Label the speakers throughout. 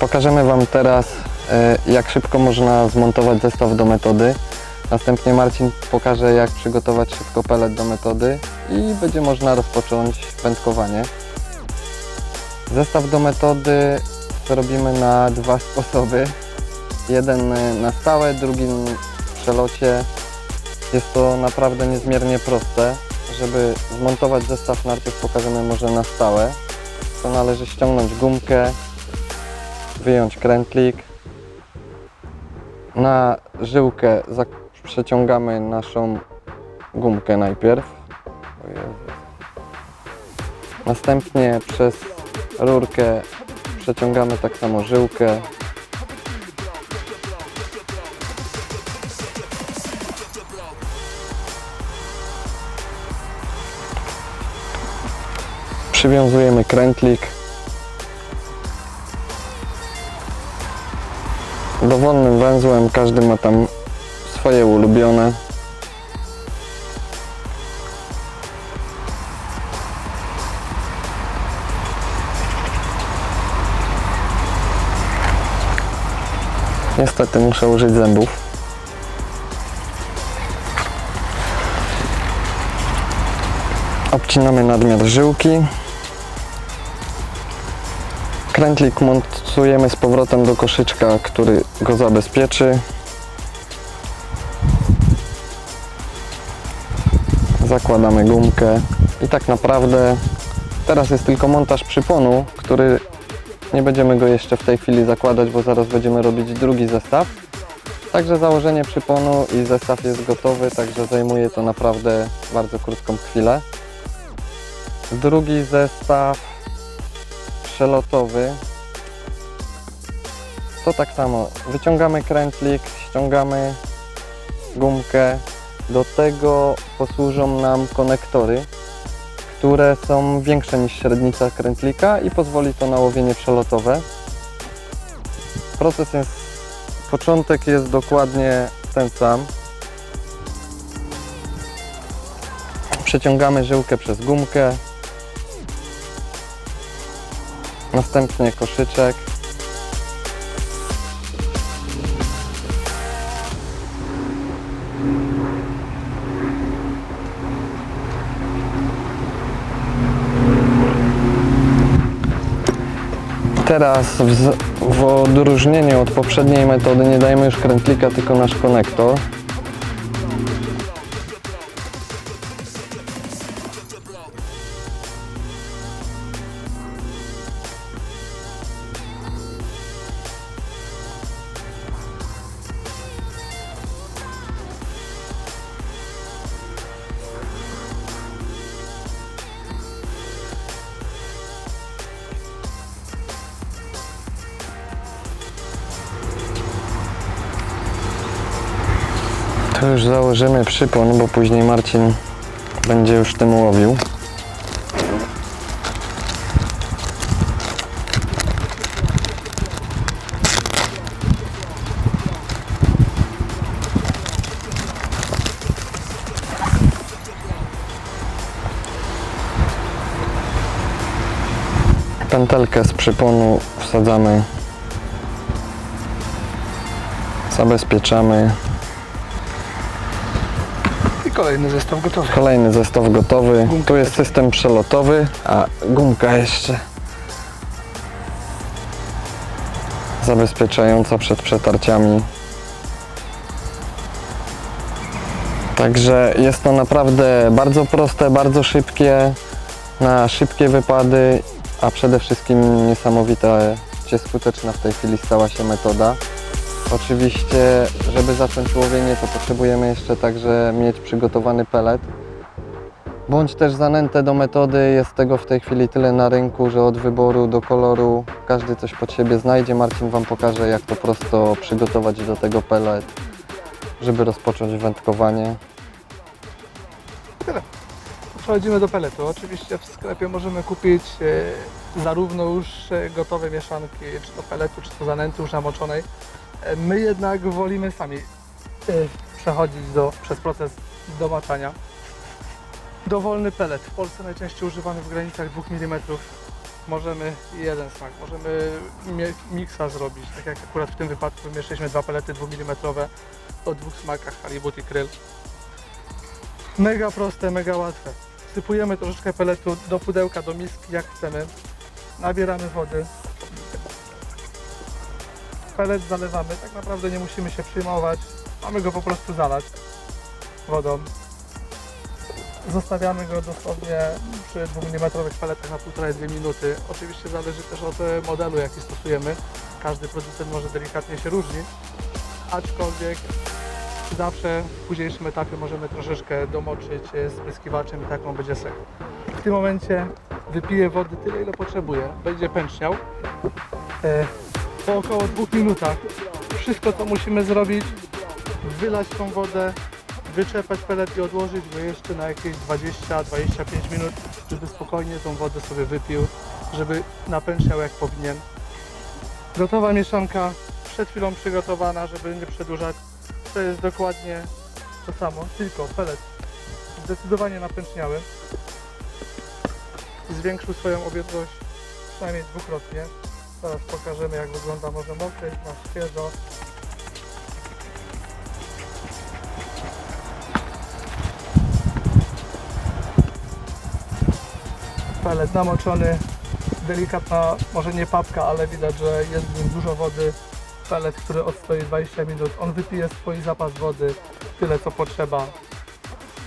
Speaker 1: Pokażemy Wam teraz, e, jak szybko można zmontować zestaw do metody. Następnie Marcin pokaże, jak przygotować szybko pelet do metody i będzie można rozpocząć wędkowanie. Zestaw do metody robimy na dwa sposoby. Jeden na stałe, drugi w przelocie. Jest to naprawdę niezmiernie proste. Żeby zmontować zestaw, najpierw pokażemy może na stałe. To należy ściągnąć gumkę, wyjąć krętlik. Na żyłkę przeciągamy naszą gumkę najpierw. Następnie przez rurkę przeciągamy tak samo żyłkę. Przywiązujemy krętlik. Dowolnym węzłem, każdy ma tam swoje ulubione. Niestety muszę użyć zębów. Obcinamy nadmiar żyłki. Krętlik montujemy z powrotem do koszyczka, który go zabezpieczy. Zakładamy gumkę i tak naprawdę teraz jest tylko montaż przyponu, który nie będziemy go jeszcze w tej chwili zakładać, bo zaraz będziemy robić drugi zestaw. Także założenie przyponu i zestaw jest gotowy, także zajmuje to naprawdę bardzo krótką chwilę. Drugi zestaw przelotowy. To tak samo. Wyciągamy krętlik, ściągamy gumkę. Do tego posłużą nam konektory które są większe niż średnica krętlika i pozwoli to na łowienie przelotowe. Proces jest początek jest dokładnie ten sam. Przeciągamy żyłkę przez gumkę Następnie koszyczek. Teraz w, w odróżnieniu od poprzedniej metody nie dajemy już krętlika, tylko nasz konektor. To już założymy przypon, bo później Marcin będzie już tym łowił. Pętelkę z przyponu wsadzamy, zabezpieczamy.
Speaker 2: Kolejny zestaw gotowy.
Speaker 1: Kolejny zestaw gotowy. Tu jest system przelotowy, a gumka jeszcze zabezpieczająca przed przetarciami. Także jest to naprawdę bardzo proste, bardzo szybkie, na szybkie wypady, a przede wszystkim niesamowite, gdzie skuteczna w tej chwili stała się metoda. Oczywiście, żeby zacząć łowienie, to potrzebujemy jeszcze także mieć przygotowany pelet, Bądź też zanętę do metody. Jest tego w tej chwili tyle na rynku, że od wyboru do koloru każdy coś pod siebie znajdzie. Marcin Wam pokaże, jak to prosto przygotować do tego pelet, żeby rozpocząć wędkowanie.
Speaker 2: Przechodzimy do peletu. Oczywiście w sklepie możemy kupić e, zarówno już e, gotowe mieszanki, czy to peletu, czy to zanęty już namoczonej. My jednak wolimy sami e, przechodzić do, przez proces domaczania. Dowolny pelet. W Polsce najczęściej używany w granicach 2 mm. Możemy jeden smak, możemy miksa zrobić, tak jak akurat w tym wypadku wymieszaliśmy dwa pelety 2 mm o dwóch smakach halibut i kryl. Mega proste, mega łatwe. Wsypujemy troszeczkę peletu do pudełka, do miski, jak chcemy. Nabieramy wody. Pelet zalewamy. Tak naprawdę nie musimy się przejmować. Mamy go po prostu zalać wodą. Zostawiamy go dosłownie przy 2 mm peletach na 1,5-2 minuty. Oczywiście zależy też od e, modelu, jaki stosujemy. Każdy producent może delikatnie się różnić, aczkolwiek zawsze w późniejszym etapie możemy troszeczkę domoczyć e, spryskiwaczem i taką będzie sek. W tym momencie wypiję wody tyle, ile potrzebuję. Będzie pęczniał. Po około dwóch minutach wszystko, co musimy zrobić, wylać tą wodę, wyczerpać pelet i odłożyć go jeszcze na jakieś 20-25 minut, żeby spokojnie tą wodę sobie wypił, żeby napęczniał jak powinien. Gotowa mieszanka, przed chwilą przygotowana, żeby nie przedłużać. To jest dokładnie to samo, tylko pelet zdecydowanie napęczniały. Zwiększył swoją objętość przynajmniej dwukrotnie. Teraz pokażemy jak wygląda może mokry, na świeżo. Pelet namoczony, delikatna, może nie papka, ale widać, że jest w nim dużo wody. Pelet, który odstoi 20 minut, on wypije swój zapas wody, tyle co potrzeba.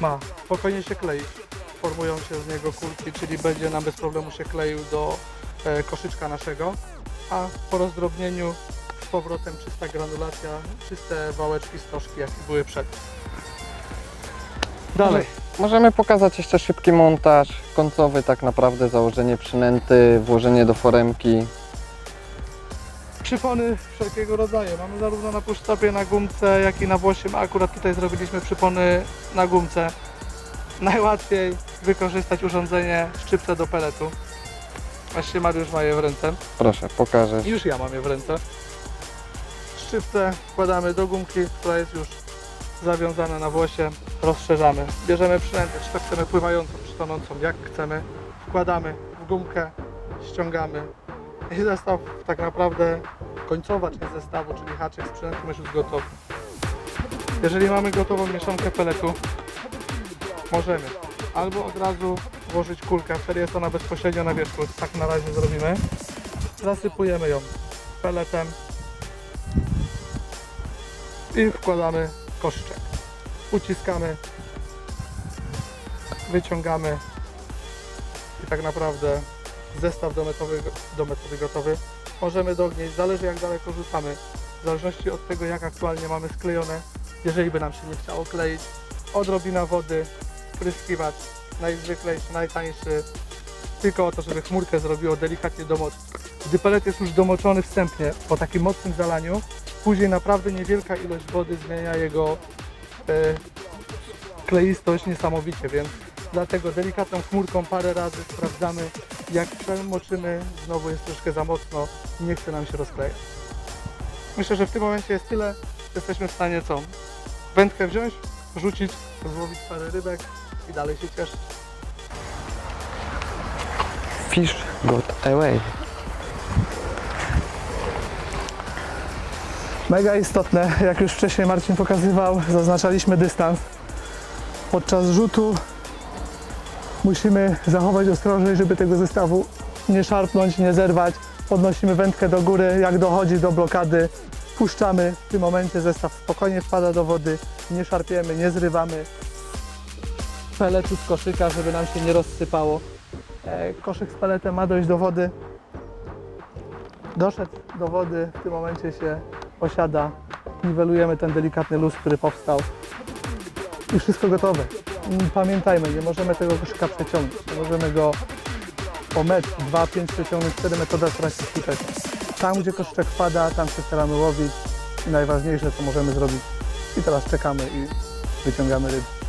Speaker 2: Ma, spokojnie się klei. Formują się z niego kulki, czyli będzie nam bez problemu się kleił do e, koszyczka naszego. A po rozdrobnieniu z powrotem czysta granulacja, czyste wałeczki, stożki, jakie były przed. Dalej.
Speaker 1: Możemy pokazać jeszcze szybki montaż końcowy, tak naprawdę założenie przynęty, włożenie do foremki.
Speaker 2: Przypony wszelkiego rodzaju. Mamy zarówno na puszczapie, na gumce, jak i na włosie. Akurat tutaj zrobiliśmy przypony na gumce. Najłatwiej wykorzystać urządzenie szczypce do peletu. Właściwie Mariusz ma je w ręce.
Speaker 1: Proszę, pokażesz.
Speaker 2: I już ja mam je w ręce. Szczypce wkładamy do gumki, która jest już zawiązana na włosie. Rozszerzamy. Bierzemy przynętę, czy to chcemy pływającą, czy tonącą, jak chcemy. Wkładamy w gumkę, ściągamy. I zestaw tak naprawdę, końcowa część zestawu, czyli haczyk z przynętą jest już gotowy. Jeżeli mamy gotową mieszankę peletu, możemy albo od razu włożyć kulkę, wtedy jest ona bezpośrednio na wierzchu. Tak na razie zrobimy. Zasypujemy ją peletem i wkładamy koszyczek. Uciskamy, wyciągamy i tak naprawdę zestaw do metody, do metody gotowy. Możemy dognieść, zależy jak daleko rzucamy, w zależności od tego jak aktualnie mamy sklejone. Jeżeli by nam się nie chciało kleić, odrobina wody, pryskiwacz, najzwyklejszy, najtańszy, tylko o to, żeby chmurkę zrobiło delikatnie domoczyć. Gdy pelet jest już domoczony wstępnie po takim mocnym zalaniu, później naprawdę niewielka ilość wody zmienia jego e, kleistość niesamowicie, więc dlatego delikatną chmurką parę razy sprawdzamy, jak przemoczymy, znowu jest troszkę za mocno nie chce nam się rozklejać. Myślę, że w tym momencie jest tyle, jesteśmy w stanie co? Wędkę wziąć, rzucić, złowić parę rybek i dalej się cieszyć.
Speaker 1: Fish got away.
Speaker 2: Mega istotne, jak już wcześniej Marcin pokazywał, zaznaczaliśmy dystans. Podczas rzutu musimy zachować ostrożność, żeby tego zestawu nie szarpnąć, nie zerwać. Podnosimy wędkę do góry, jak dochodzi do blokady, puszczamy. W tym momencie zestaw spokojnie wpada do wody, nie szarpiemy, nie zrywamy peletu z koszyka, żeby nam się nie rozsypało. E, Koszyk z peletem ma dojść do wody. Doszedł do wody, w tym momencie się osiada, niwelujemy ten delikatny luz, który powstał i wszystko gotowe. mm, pamiętajmy, nie możemy tego koszyka przeciągnąć. Nie możemy go po metr, dwa, pięć przeciągnąć, wtedy metoda traci skuteczność. Tam, gdzie koszyczek wpada, tam się staramy łowić i najważniejsze, co możemy zrobić. I teraz czekamy i wyciągamy ryby.